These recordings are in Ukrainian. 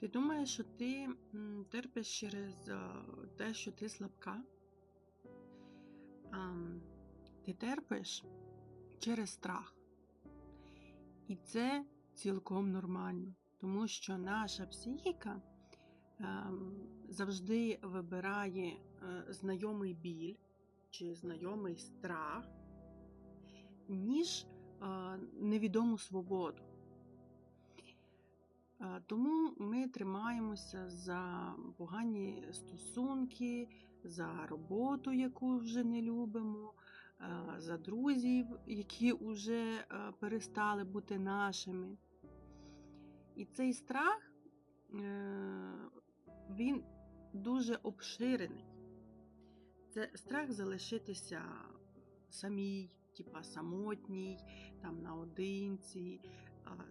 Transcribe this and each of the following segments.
Ти думаєш, що ти терпиш через е, те, що ти слабка? Ти терпиш через страх. І це цілком нормально, тому що наша психіка ем, завжди вибирає е, знайомий біль чи знайомий страх, ніж е, невідому свободу. Е, Тому ми тримаємося за погані стосунки, за роботу, яку вже не любимо, е, за друзів, які вже е, перестали бути нашими. І цей страх, він дуже обширений. Це страх залишитися самій, типа самотній, там наодинці.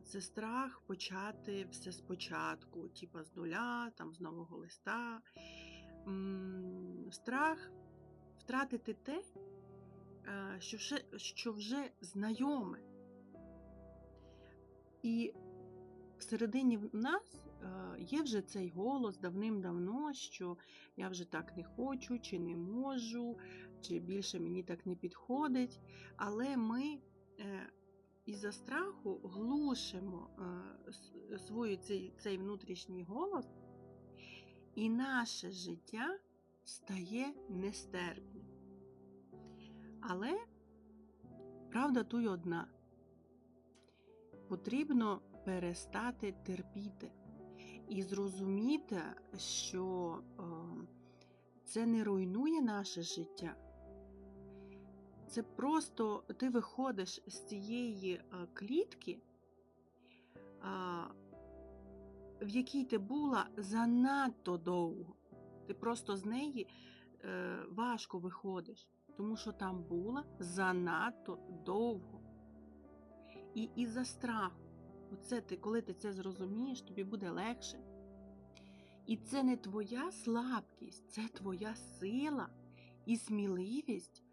Це страх почати все спочатку, типа з нуля, там з нового листа. Страх втратити те, е, що вже, що вже знайоме. І всередині в нас е, є вже цей голос давним-давно, що я вже так не хочу, чи не можу, чи більше мені так не підходить. Але ми е, із-за страху глушимо е, свою цей, цей внутрішній голос, і наше життя стає нестерпним. Але правда тут й одна. Потрібно перестати терпіти і зрозуміти, що е, це не руйнує наше життя. Це просто ти виходиш з цієї е, клітки, в якій ти була занадто довго. Ти просто з неї е, важко виходиш, тому що там була занадто довго. І із-за страху, оце ти, коли ти це зрозумієш, тобі буде легше. І це не твоя слабкість, це твоя сила і сміливість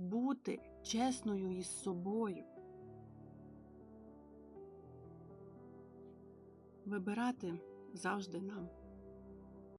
бути чесною із собою. Вибирати завжди нам.